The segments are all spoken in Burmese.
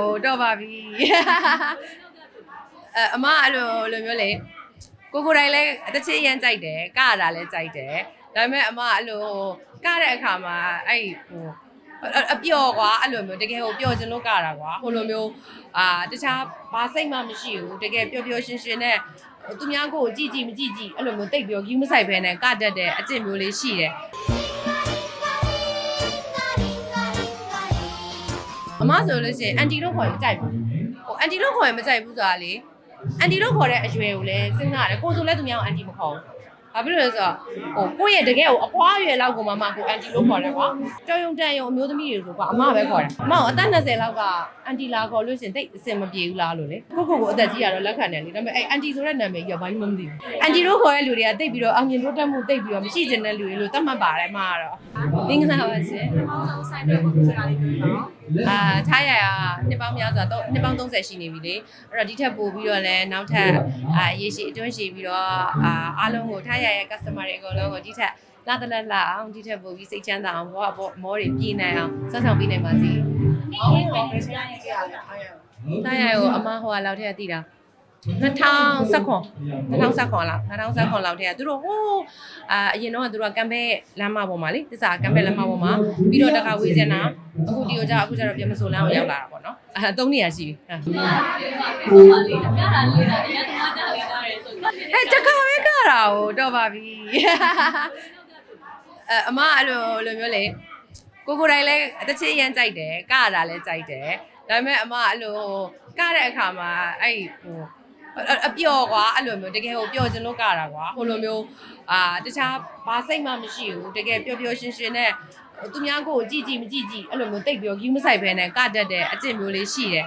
ကိုတော့ပါပြီအဲအမအဲ့လိုလိုမျိုးလေကိုကိုယ်တိုင်လည်းတစ်ချင်းရမ်းကြိုက်တယ်ကရတာလည်းကြိုက်တယ်ဒါပေမဲ့အမအဲ့လိုကတဲ့အခါမှာအဲ့ဟိုအအပျော်ကွာအဲ့လိုမျိုးတကယ်ဟိုပျော်ချင်လို့ကတာကွာဟိုလိုမျိုးအာတခြားဘာစိတ်မှမရှိဘူးတကယ်ပျော်ပျော်ရွှင်ရွှင်နဲ့သူများကိုကြည့်ကြည့်မကြည့်ကြည့်အဲ့လိုမျိုးတိတ်ပြောကြီးမဆိုင်ဘဲနဲ့ကတတ်တဲ့အကျင့်မျိုးလေးရှိတယ် အမဆိုလို့ရှိရင်အန်တီတို့ခေါ်ရင်ကြိုက်ပါဟိုအန်တီတို့ခေါ်ရင်မကြိုက်ဘူးဆိုတာလေအန်တီတို့ခေါ်တဲ့အရွယ်ကိုလည်းစဉ်းစားရတယ်ကိုယ်ဆိုလည်းသူများကိုအန်တီမခေါ်ဘူးဘာဖြစ်လို့လဲဆိုတော့ဟိုကိုယ့်ရဲ့တကယ်ကိုအဖွားရွယ်လောက်ကိုမှမကိုအန်တီလို့ခေါ်တယ်ကွာကြောင်ယုံတန်ယုံအမျိုးသမီးတွေဆိုကွာအမပဲခေါ်တယ်အမကိုအသက်20လောက်ကအန်တီလာခေါ်လို့ရှိရင်တိတ်အဆင်မပြေဘူးလားလို့လေကိုကိုကိုအသက်ကြီးရတော့လက်ခံတယ်လေဒါပေမဲ့အဲ့အန်တီဆိုတဲ့နာမည်ကြီးကဘာမှမသိဘူးအန်တီတို့ခေါ်တဲ့လူတွေကတိတ်ပြီးတော့အောင်မြင်တို့တက်မှုတိတ်ပြီးတော့မရှိချင်တဲ့လူတွေလို့သတ်မှတ်ပါတယ်အမကတော့မင်္ဂလာပါရှင်အောင်ဆုံးဆိုင်တွေကိုစကားလေးပြောပါဦး အာထားရရနှစ်ပေါင်းများစွာတော့နှစ်ပေါင်း30ရှိနေပြီလေအဲ့တော့ဒီထက်ပိုပြီးတော့လည်းနောက်ထပ်အာရေရှည်အတွင်းရှည်ပြီးတော့အာအားလုံးကိုထားရရ customer တွေအကုန်လုံးကိုဒီထက်လာတလက်လာအောင်ဒီထက်ပိုပြီးစိတ်ချမ်းသာအောင်ဘောဘောမောတွေပြည့်နိုင်အောင်စောင့်ဆောင်ပေးနိုင်ပါစေအောင်းကိုပဲရှင်းရရရတယ်အားရထားရရကိုအမဟိုကလောက်ထက်သိတာ 2019 2019လောက်2019လောက်တည်းကသူတို့ဟိုးအာအရင်တော့ကသူတို့ကကမ်ဘဲလမ်းမပေါ်မှာလေတစ္ဆာကမ်ဘဲလမ်းမပေါ်မှာပြီးတော့တခါဝေးစင်တာအခုဒီကိုကြာအခုကျတော့ပြန်မဆိုလမ်းကိုရောက်လာတာပေါ့နော်အဲသုံးနေရရှိပြီဟာဟိုပါလေပြတာလေးတာအရင်ကကြားလေးတာရဲဆိုအဲတခါပဲကတာကိုတော့ပါပြီအဲအမအဲ့လိုလိုမျိုးလေကိုကိုယ်တိုင်လည်းတစ်ချင်းရမ်းကြိုက်တယ်ကရတာလည်းကြိုက်တယ်ဒါပေမဲ့အမအဲ့လိုကတဲ့အခါမှာအဲ့ဟို အပျော်ကွာအဲ့လိုမျိုးတကယ်ကိုပျော်ခြင်းလို့ကတာကွာဟိုလိုမျိုးအာတခြားဘာစိတ်မှမရှိဘူးတကယ်ပျော်ပျော်ရှင်ရှင်နဲ့သူများကိုကြည့်ကြည့်မကြည့်ကြည့်အဲ့လိုမျိုးတိတ်ပြောကြီးမဆိုင်ဘဲနဲ့ကတတ်တဲ့အကျင့်မျိုးလေးရှိတယ်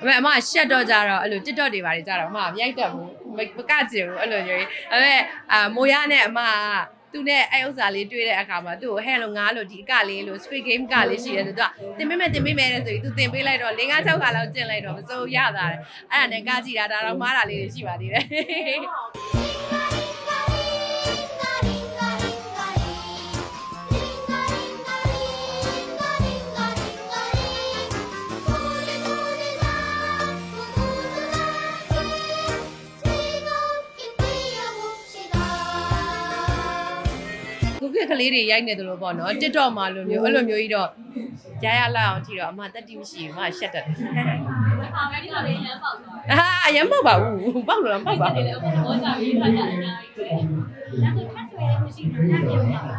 အမေအမရှက်တော့ကြတော့အဲ့လို TikTok တွေပါတယ်ကြတော့အမမရိုက်တတ်ဘူးမကကြည့်ဘူးအဲ့လိုမျိုးအမေအမိုးရနဲ့အမက သူနဲ့အဲ့ဥစ္စာလေးတွေ့တဲ့အခါမှာသူ့ကိုဟဲ့လို့ငါလို့ဒီအကလေးလို့ Squid Game ကလေးရှိတယ်ဆိုတော့တင်ပေးမယ်တင်ပေးမယ်တဲ့ဆိုပြီးသူတင်ပေးလိုက်တော့၄၅6ခါလောက်ကျင့်လိုက်တော့မစိုးရတာတယ်အဲ့ဒါနဲ့ကကြည့်တာဒါတော့မားတာလေးတွေရှိပါသေးတယ် ခုခေတ်ကလေးတွေရိုက်နေတယ်လို့ပေါ့နော် TikTok မှာလိုမျိုးအဲ့လိုမျိုးကြီးတော့ရရလောက်အောင်ထီတော့အမတက်တိမရှိဘူးအမရှက်တတ်တယ်ဟာပဲဒီလိုလေးရမ်းပေါက်သွားအာအရင်မဟုတ်ပါဘူးပေါက်လို့တော့မဟုတ်ပါတယ်ဘူးလေအခုတော့ကြာပြီးဖတ်ကြအများကြီးပဲဒါဆိုဖတ်ဆွဲလည်းမရှိဘူးနားပြောပါ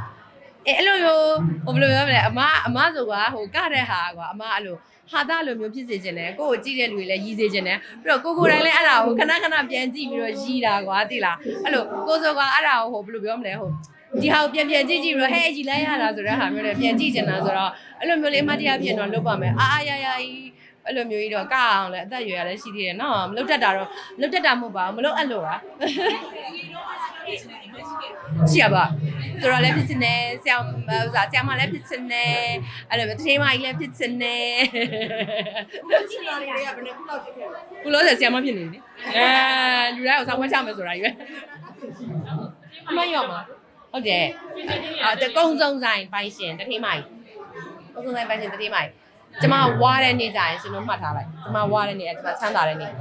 အဲအဲ့လိုမျိုးဟိုဘယ်လိုပြောမလဲအမအမဆိုကဟိုကတဲ့ဟာကွာအမအဲ့လိုဟာသားလိုမျိုးဖြစ်စေချင်တယ်ကိုကိုကြည့်တဲ့လူတွေလည်းရီးစေချင်တယ်ပြီးတော့ကိုကိုတိုင်းလည်းအဲ့ဒါကိုခဏခဏပြန်ကြည့်ပြီးတော့ရီးတာကွာသိလားအဲ့လိုကိုဆိုကအဲ့ဒါကိုဟိုဘယ်လိုပြောမလဲဟို ဒီဟာကိုပြန်ပြန်ကြည့်ကြည့်ပြီးတော့ဟဲ့ကြည်လိုက်ရတာဆိုတဲ့ဟာမျိုးနဲ့ပြန်ကြည့်ချင်တာဆိုတော့အဲ့လိုမျိုးလေးအမတရားပြင်တော့လုပ်ပါမယ်အာအာရရကြီးအဲ့လိုမျိုးကြီးတော့ကအောင်လဲအသက်အရွယ်ရလည်းရှိသေးတယ်နော်မလုပ်တတ်တာတော့မလုပ်တတ်တာမဟုတ်ပါဘူးမလုပ်အပ်လို့ပါရှိရပါဆိုတော့လည်းဖြစ်နေဆရာဟိုစားဆရာမလည်းဖြစ်နေအဲ့လိုပဲတထေးမကြီးလည်းဖြစ်နေချင်ရတယ်ကဘယ်နဲ့ခုလောက်ဖြစ်ခဲ့လဲခုလို့ဆရာမဖြစ်နေပြီအဲလူတိုင်းကိုစောင်းဝဲချမယ်ဆိုတာကြီးပဲအမရောမှာ ဟုတ်တယ်အာတကုံစုံဆိုင်ပိုင်ရှင်တထေးမကြီးကုံစုံဆိုင်ပိုင်ရှင်တထေးမကြီးကျမဝါတဲ့နေ့ကြရင်ရှင်တို့မှတ်ထားလိုက်ကျမဝါတဲ့နေ့ကျမချမ်းသာတဲ့နေ့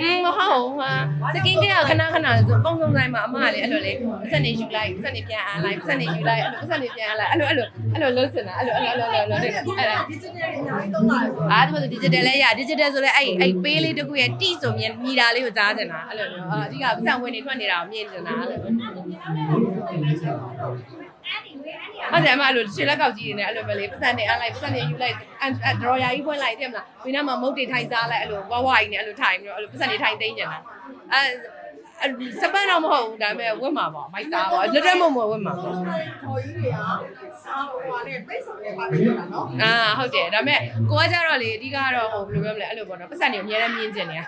อืมမဟုတ်ဟာစကင်ကခဏခဏဆိုကုံစုံဆိုင်မှာအမကလည်းအဲ့လိုလေစက်နေယူလိုက်စက်နေပြန်အားလိုက်စက်နေယူလိုက်အဲ့လိုစက်နေပြန်အားလိုက်အဲ့လိုအဲ့လိုအဲ့လိုလုံးစင်တာအဲ့လိုအဲ့လိုအဲ့လိုအဲ့လိုအဲ့ဒါဒီချင်တဲ့အများကြီးသုံးတာဆိုအားဒါမှမဟုတ် digital လဲရ digital ဆိုလဲအဲ့အဲ့ပေးလေးတစ်ခုရဲ့တိဆိုမြင်မြည်တာလေးကိုကြားချင်တာအဲ့လိုမျိုးအဓိကပတ်စံဝင်နေထွက်နေတာကိုမြင်ချင်တာအဲ့လို ဟုတ်တယ်အမအဲ့လိုခြေလက်ကောက်ကြီးနေတယ်အဲ့လိုပဲလေပတ်စံနေအားလိုက်ပတ်စံနေယူလိုက်အဒရော်ယာကြီးဖွင့်လိုက်တယ်မလားဝိနာမှာမုတ်တွေထိုင်စားလိုက်အဲ့လိုဝါဝါကြီးနေအဲ့လိုထိုင်ပြီးတော့အဲ့လိုပတ်စံနေထိုင်သိမ်းချင်တာအဲစပန်တော့မဟုတ်ဘူးဒါပေမဲ့ဝတ်မှာပေါ့မိုက်စားပေါ့လက်တက်မုံမဝတ်မှာပေါ့ခေါ်ကြီးတွေကစားဟိုနဲ့ပိတ်ဆောင်နဲ့ပါတယ်ပြောတာနော်အာဟုတ်တယ်ဒါပေမဲ့ကိုကကြတော့လေအဓိကတော့ဟိုဘယ်လိုပြောမလဲအဲ့လိုပေါ့နော်ပတ်စံနေအများနဲ့မြင်ကျင်နေတာ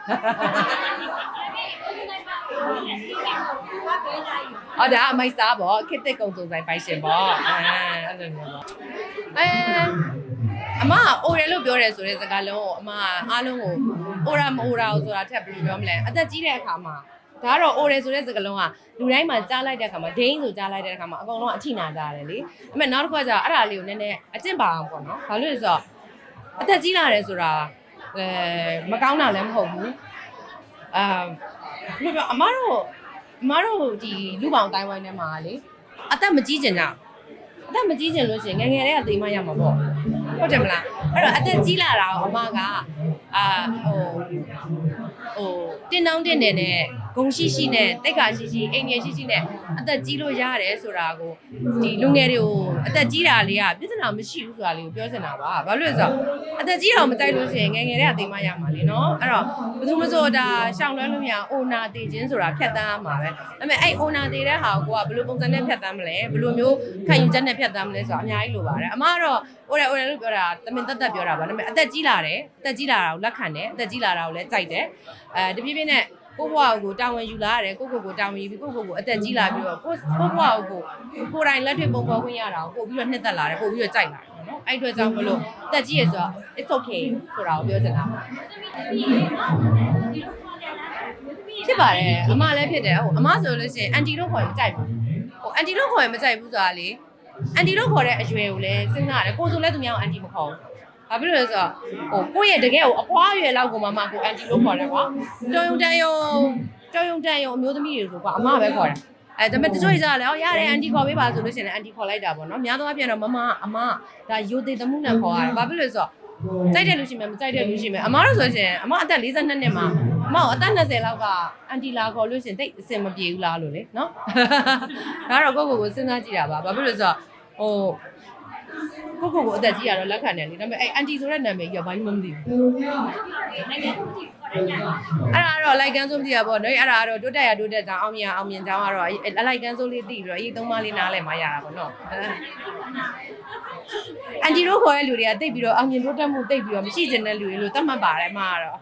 အော်ဒါအမိုက်စားပေါ့ခစ်တစ်ကုံစုံဆိုင်ပိုင်ရှင်ပေါ့အဲအဲ့လိုမျိုးပေါ့အဲအမကအိုတယ်လို့ပြောတယ်ဆိုတဲ့စကားလုံးကိုအမကအားလုံးကိုအိုရာမအိုရာဆိုတာထက်ဘယ်လိုပြောမလဲအသက်ကြီးတဲ့အခါမှာဒါကတော့အိုတယ်ဆိုတဲ့စကားလုံးကလူတိုင်းမှာကြားလိုက်တဲ့အခါမှာဒိန်းဆိုကြားလိုက်တဲ့အခါမှာအကုန်လုံးအထိနာကြတယ်လေအမေနောက်တစ်ခါကျတော့အဲ့ဒါလေးကိုနည်းနည်းအကျင့်ပါအောင်ပေါ့နော်ဘာလို့လဲဆိုတော့အသက်ကြီးလာတယ်ဆိုတာအဲမကောင်းတာလည်းမဟုတ်ဘူးအာဘယ်လိုပြောအမတို့ အမတို့ဒီလူပေါင်းတိုင်းဝိုင်းထဲမှာလေအသက်မကြီးကျင်ကြဘူးအသက်မကြီးကျင်လို့ရှိရင်ငယ်ငယ်လေးကသိမရမှာပေါ့ဟုတ်တယ်မလားအဲ့တော့အသက်ကြီးလာတာကိုအမကအာဟိုဟိုတင်းတောင်းတင်းတယ်နဲ့ ဂုံရှိရှိနဲ့တိတ်ခါရှိရှိအိမ်ငယ်ရှိရှိနဲ့အသက်ကြီးလို့ရတယ်ဆိုတာကိုဒီလူငယ်တွေကိုအသက်ကြီးတာလေးကပြဿနာမရှိဘူးဆိုတာလေးကိုပြောချင်တာပါဘာလို့လဲဆိုတော့အသက်ကြီးအောင်မကြိုက်လို့ရှိရင်ငယ်ငယ်တွေကသိမရမှာလေနော်အဲ့တော့ဘယ်သူမဆိုဒါရှောင်လွှဲလို့မရအိုနာတည်ခြင်းဆိုတာဖြတ်တန်းရမှာပဲဒါပေမဲ့အဲ့အိုနာတည်တဲ့ဟာကိုကဘယ်လိုပုံစံနဲ့ဖြတ်တန်းမလဲဘယ်လိုမျိုးခံယူချက်နဲ့ဖြတ်တန်းမလဲဆိုတာအများကြီးလိုပါတယ်အမကတော့အိုတယ်အိုတယ်လို့ပြောတာတမင်တက်တက်ပြောတာပါဒါပေမဲ့အသက်ကြီးလာတယ်အသက်ကြီးလာတာကိုလက်ခံတယ်အသက်ကြီးလာတာကိုလည်းကြိုက်တယ်အဲတပြည့်ပြည့်နဲ့ ကိုဘွားကိုတာဝန်ယူလာရတယ်ကိုကိုကိုတာဝန်ယူပြီးကိုကိုကိုအသက်ကြီးလာပြီးတော့ကိုကိုဘွားကိုကိုယ်တိုင်လက်တွေ့ပုံပေါ်ခွင့်ရတာကိုပို့ပြီးတော့နှစ်သက်လာတယ်ပို့ပြီးတော့ကြိုက်လာတယ်နော်အဲ့အတွက်ကြောင့်မလို့အသက်ကြီးရဆိုတော့ it's okay ဆိုတာကိုပြောချင်တာဒီလိုခေါ်တယ်လားဒီဖြစ်ပါတယ်အမလည်းဖြစ်တယ်ဟိုအမဆိုလို့ရှိရင်အန်တီတို့ခေါ်ရင်မကြိုက်ဘူးဟိုအန်တီတို့ခေါ်ရင်မကြိုက်ဘူးဆိုတာလေအန်တီတို့ခေါ်တဲ့အရွယ်ကိုလည်းစဉ်းစားရတယ်ကိုဆိုလည်းသူများကိုအန်တီမခေါ်ဘူး ဘာဖြစ်လို့လဲဆိုတော့ဟိုကိုယ့်ရဲ့တကယ်ကိုအပွားအရွယ်လောက်ကိုမှမကိုအန်တီလို့ခေါ်တယ်ကွာတော်ယုံတန်ယုံတော်ယုံတန်ယုံအမျိုးသမီးတွေဆိုကွာအမပဲခေါ်တယ်အဲဒါပေမဲ့တချို့ကြီးစားလဲဟောရတယ်အန်တီခေါ်ပေးပါဆိုလို့ရှိရင်လည်းအန်တီခေါ်လိုက်တာပေါ့နော်များသောအားဖြင့်တော့မမအမဒါယိုသေးသမှုနဲ့ခေါ်ရတယ်ဘာဖြစ်လို့လဲဆိုတော့ကြိုက်တဲ့လူရှိမယ်မကြိုက်တဲ့လူရှိမယ်အမတို့ဆိုရှင်အမအသက်42နှစ်မှာအမအသက်20လောက်ကအန်တီလာခေါ်လို့ရှင်တိတ်အဆင်မပြေဘူးလားလို့လေနော်ဒါတော့ကိုယ့်ကိုယ်ကိုစဉ်းစားကြည့်တာပါဘာဖြစ်လို့လဲဆိုတော့ဟို ကိုယ့်ကိုယ်ကိုအသက်ကြီးရတော့လက်ခံတယ်လေဒါပေမဲ့အဲ့အန်တီဆိုတဲ့နာမည်ကြီးကဘာမှမသိဘူးနိုင်ငံကိုကြည့်ခေါ်တယ်ညာအဲ့ဒါကတော့လိုက်ကန်းစိုးမသိရပေါ့နော်အဲ့ဒါကတော့တိုးတက်ရတိုးတက်ကြောင်းအောင်မြင်အောင်မြင်ကြောင်းကတော့အလိုက်ကန်းစိုးလေးသိပြီးတော့အရေးသုံးပါးလေးနားလည်မှရတာပေါ့နော်အန်တီတို့ခေါ်တဲ့လူတွေကတိတ်ပြီးတော့အောင်မြင်တိုးတက်မှုတိတ်ပြီးတော့မရှိကျင်တဲ့လူတွေလို့သတ်မှတ်ပါတယ်အမကတော့